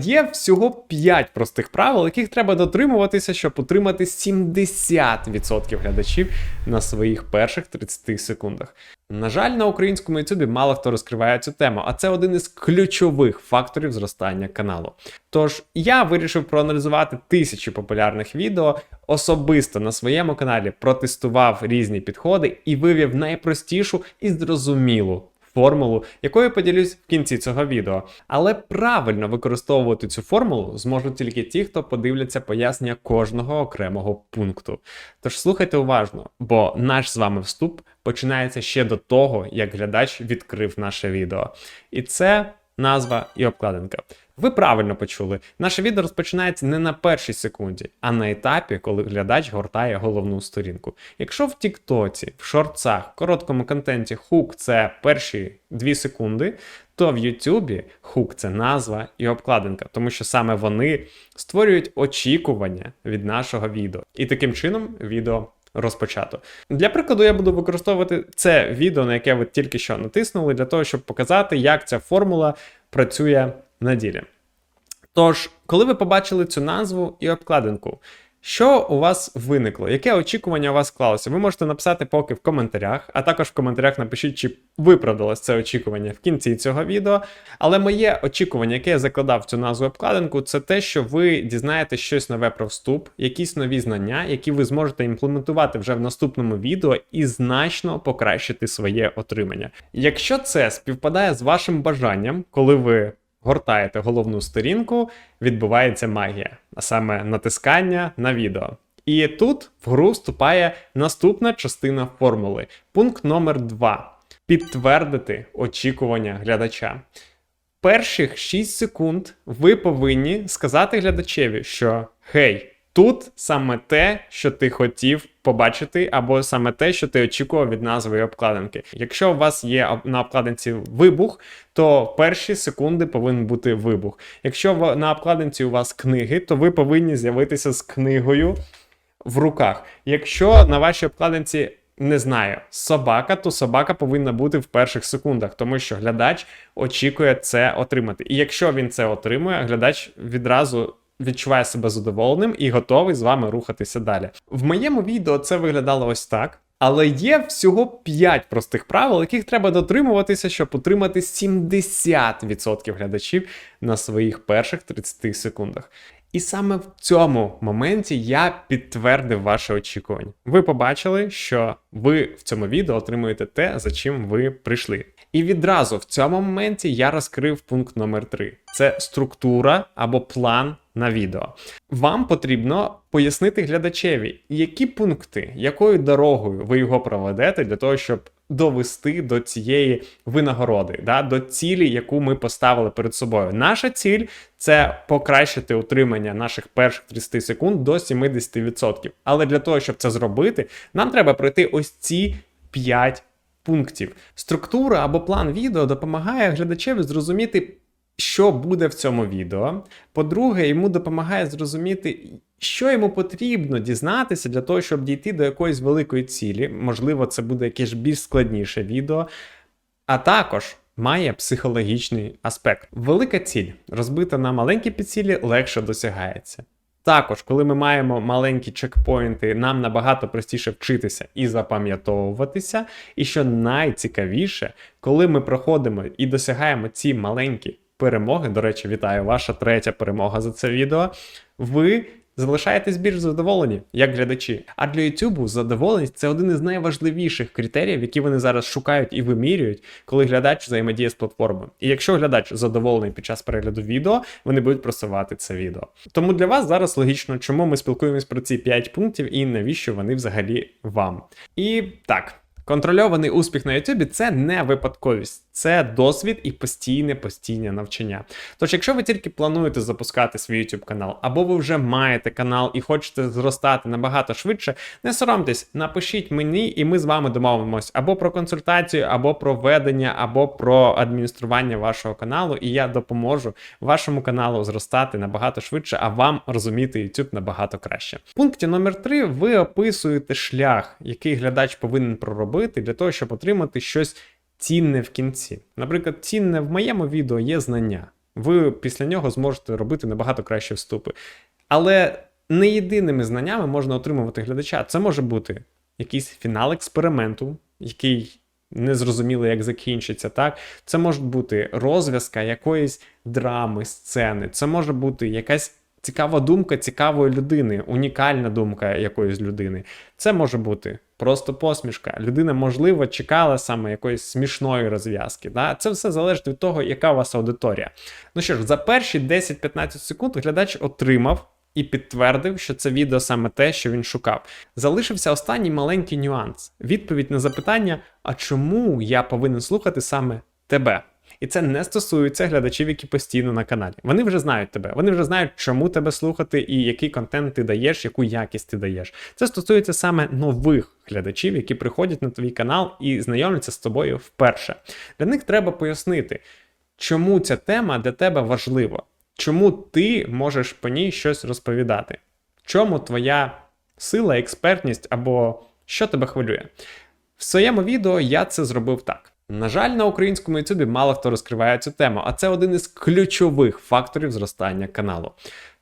Є всього 5 простих правил, яких треба дотримуватися, щоб отримати 70% глядачів на своїх перших 30 секундах. На жаль, на українському ютубі мало хто розкриває цю тему, а це один із ключових факторів зростання каналу. Тож я вирішив проаналізувати тисячі популярних відео, особисто на своєму каналі протестував різні підходи і вивів найпростішу і зрозумілу формулу, якою поділюсь в кінці цього відео. Але правильно використовувати цю формулу зможуть тільки ті, хто подивляться пояснення кожного окремого пункту. Тож слухайте уважно, бо наш з вами вступ починається ще до того, як глядач відкрив наше відео. І це назва і обкладинка. Ви правильно почули, наше відео розпочинається не на першій секунді, а на етапі, коли глядач гортає головну сторінку. Якщо в Тіктоці, в шортцах, короткому контенті хук це перші 2 секунди, то в Ютубі хук це назва і обкладинка, тому що саме вони створюють очікування від нашого відео. І таким чином відео розпочато. Для прикладу, я буду використовувати це відео, на яке ви тільки що натиснули, для того, щоб показати, як ця формула працює на ділі. Тож, коли ви побачили цю назву і обкладинку, що у вас виникло? Яке очікування у вас склалося? Ви можете написати поки в коментарях, а також в коментарях напишіть, чи виправдалось це очікування в кінці цього відео. Але моє очікування, яке я закладав в цю назву обкладинку, це те, що ви дізнаєтесь щось нове про вступ, якісь нові знання, які ви зможете імплементувати вже в наступному відео і значно покращити своє отримання. Якщо це співпадає з вашим бажанням, коли ви гортаєте головну сторінку, відбувається магія, а саме натискання на відео. І тут в гру вступає наступна частина формули. Пункт номер 2. Підтвердити очікування глядача. Перших 6 секунд ви повинні сказати глядачеві, що гей, тут саме те, що ти хотів побачити, або саме те, що ти очікував від назви обкладинки. Якщо у вас є на обкладинці вибух, то перші секунди повинен бути вибух. Якщо на обкладинці у вас книги, то ви повинні з'явитися з книгою в руках. Якщо на вашій обкладинці не знаю, собака, то собака повинна бути в перших секундах, тому що глядач очікує це отримати. І якщо він це отримує, глядач відразу. Відчуває себе задоволеним і готовий з вами рухатися далі. В моєму відео це виглядало ось так. Але є всього 5 простих правил, яких треба дотримуватися, щоб отримати 70% глядачів на своїх перших 30 секундах. І саме в цьому моменті я підтвердив ваше очікування. Ви побачили, що ви в цьому відео отримуєте те, за чим ви прийшли. І відразу в цьому моменті я розкрив пункт номер 3. Це структура або план на відео. Вам потрібно пояснити глядачеві, які пункти, якою дорогою ви його проведете для того, щоб довести до цієї винагороди, да, до цілі, яку ми поставили перед собою. Наша ціль це покращити утримання наших перших 30 секунд до 70%. Але для того, щоб це зробити, нам треба пройти ось ці 5 пунктів. Структура або план відео допомагає глядачеві зрозуміти, що буде в цьому відео. По-друге, йому допомагає зрозуміти, що йому потрібно дізнатися для того, щоб дійти до якоїсь великої цілі. Можливо, це буде якесь більш складніше відео. А також має психологічний аспект. Велика ціль, розбита на маленькі підцілі, легше досягається. Також, коли ми маємо маленькі чекпоінти, нам набагато простіше вчитися і запам'ятовуватися. І що найцікавіше, коли ми проходимо і досягаємо ці маленькі перемоги, до речі, вітаю, ваша третя перемога за це відео. Ви залишаєтесь більш задоволені, як глядачі. А для YouTube задоволеність це один із найважливіших критеріїв, які вони зараз шукають і вимірюють, коли глядач взаємодіє з платформою. І якщо глядач задоволений під час перегляду відео, вони будуть просувати це відео. Тому для вас зараз логічно, чому ми спілкуємось про ці 5 пунктів і навіщо вони взагалі вам. І так. Контрольований успіх на YouTube це не випадковість, це досвід і постійне постійне навчання. Тож, якщо ви тільки плануєте запускати свій YouTube канал, або ви вже маєте канал і хочете зростати набагато швидше, не соромтесь, напишіть мені, і ми з вами домовимось або про консультацію, або про ведення, або про адміністрування вашого каналу, і я допоможу вашому каналу зростати набагато швидше, а вам розуміти YouTube набагато краще. В пункті номер 3 ви описуєте шлях, який глядач повинен проробити для того, щоб отримати щось цінне в кінці. Наприклад, цінне в моєму відео є знання. ви після нього зможете робити набагато кращі вступи. Але не єдиними знаннями можна отримувати глядача. Це може бути якийсь фінал експерименту, який не зрозуміло, як закінчиться. Так, це може бути розв'язка якоїсь драми, сцени, це може бути якась. Цікава думка цікавої людини, унікальна думка якоїсь людини. Це може бути просто посмішка. Людина, можливо, чекала саме якоїсь смішної розв'язки. Да? Це все залежить від того, яка у вас аудиторія. Ну що ж, за перші 10-15 секунд глядач отримав і підтвердив, що це відео саме те, що він шукав. Залишився останній маленький нюанс: відповідь на запитання: а чому я повинен слухати саме тебе? І це не стосується глядачів, які постійно на каналі. Вони вже знають тебе, вони вже знають, чому тебе слухати і який контент ти даєш, яку якість ти даєш. Це стосується саме нових глядачів, які приходять на твій канал і знайомляться з тобою вперше. Для них треба пояснити, чому ця тема для тебе важлива, чому ти можеш по ній щось розповідати, чому твоя сила, експертність або що тебе хвилює. В своєму відео я це зробив так. На жаль, на українському ютубі мало хто розкриває цю тему, а це один із ключових факторів зростання каналу.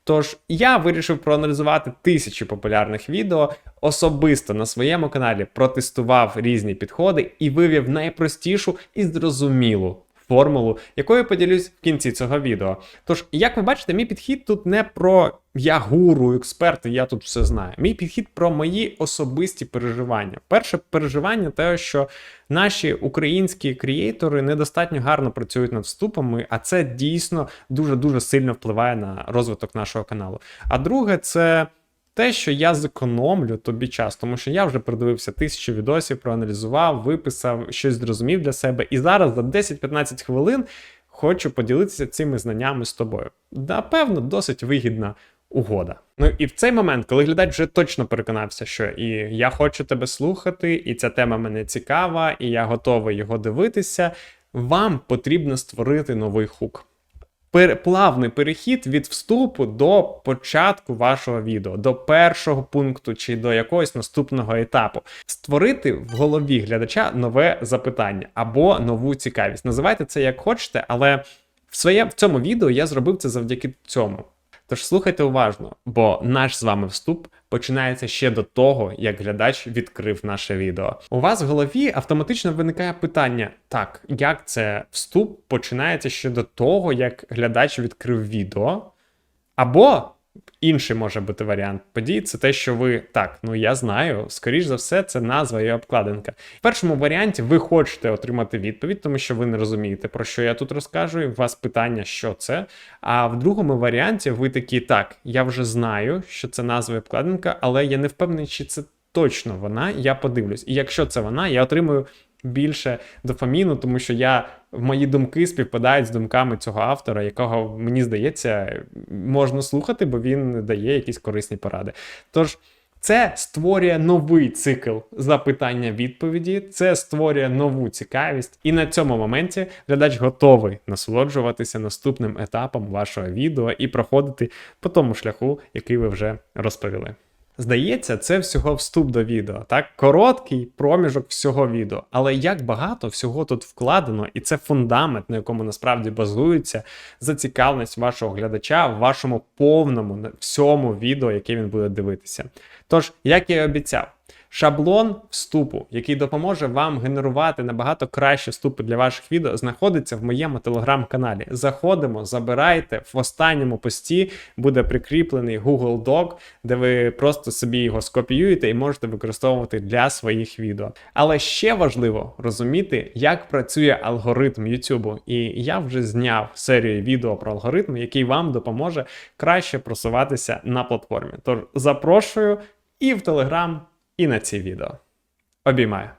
Тож я вирішив проаналізувати тисячі популярних відео, особисто на своєму каналі протестував різні підходи і вивів найпростішу і зрозумілу формулу, якою поділюсь в кінці цього відео. Тож, як ви бачите, мій підхід тут не про я гуру, експерт, я тут все знаю. Мій підхід про мої особисті переживання. Перше переживання те, що наші українські креатори недостатньо гарно працюють над вступами, а це дійсно дуже дуже сильно впливає на розвиток нашого каналу. А друге, це те, що я зекономлю тобі час, тому що я вже продивився тисячу відосів, проаналізував, виписав, щось зрозумів для себе. І зараз за 10-15 хвилин хочу поділитися цими знаннями з тобою. Напевно, досить вигідна угода. Ну і в цей момент, коли глядач вже точно переконався, що і я хочу тебе слухати, і ця тема мене цікава, і я готовий його дивитися. Вам потрібно створити новий хук плавний перехід від вступу до початку вашого відео, до першого пункту чи до якогось наступного етапу. Створити в голові глядача нове запитання або нову цікавість. Називайте це як хочете, але в своє, в цьому відео я зробив це завдяки цьому. Тож слухайте уважно, бо наш з вами вступ починається ще до того, як глядач відкрив наше відео. У вас в голові автоматично виникає питання: так, як це вступ починається ще до того, як глядач відкрив відео? Або Інший може бути варіант подій це те, що ви так, ну я знаю, скоріш за все, це назва і обкладинка. В першому варіанті ви хочете отримати відповідь, тому що ви не розумієте, про що я тут розкажу, і у вас питання, що це. А в другому варіанті ви такі, так, я вже знаю, що це назва і обкладинка, але я не впевнений, чи це точно вона. Я подивлюсь. І якщо це вона, я отримую більше дофаміну, тому що я мої думки співпадають з думками цього автора, якого мені здається, можна слухати, бо він дає якісь корисні поради. Тож. Це створює новий цикл запитання-відповіді, це створює нову цікавість, і на цьому моменті глядач готовий насолоджуватися наступним етапом вашого відео і проходити по тому шляху, який ви вже розповіли. Здається, це всього вступ до відео, так? Короткий проміжок всього відео. Але як багато всього тут вкладено, і це фундамент, на якому насправді базується зацікавленість вашого глядача в вашому повному всьому відео, яке він буде дивитися. Тож, як я і обіцяв, Шаблон вступу, який допоможе вам генерувати набагато кращі вступи для ваших відео, знаходиться в моєму телеграм-каналі. Заходимо, забирайте. В останньому пості буде прикріплений Google Doc, де ви просто собі його скопіюєте і можете використовувати для своїх відео. Але ще важливо розуміти, як працює алгоритм YouTube. І я вже зняв серію відео про алгоритм, який вам допоможе краще просуватися на платформі. Тож запрошую і в Телеграм і на ці відео. Обіймаю!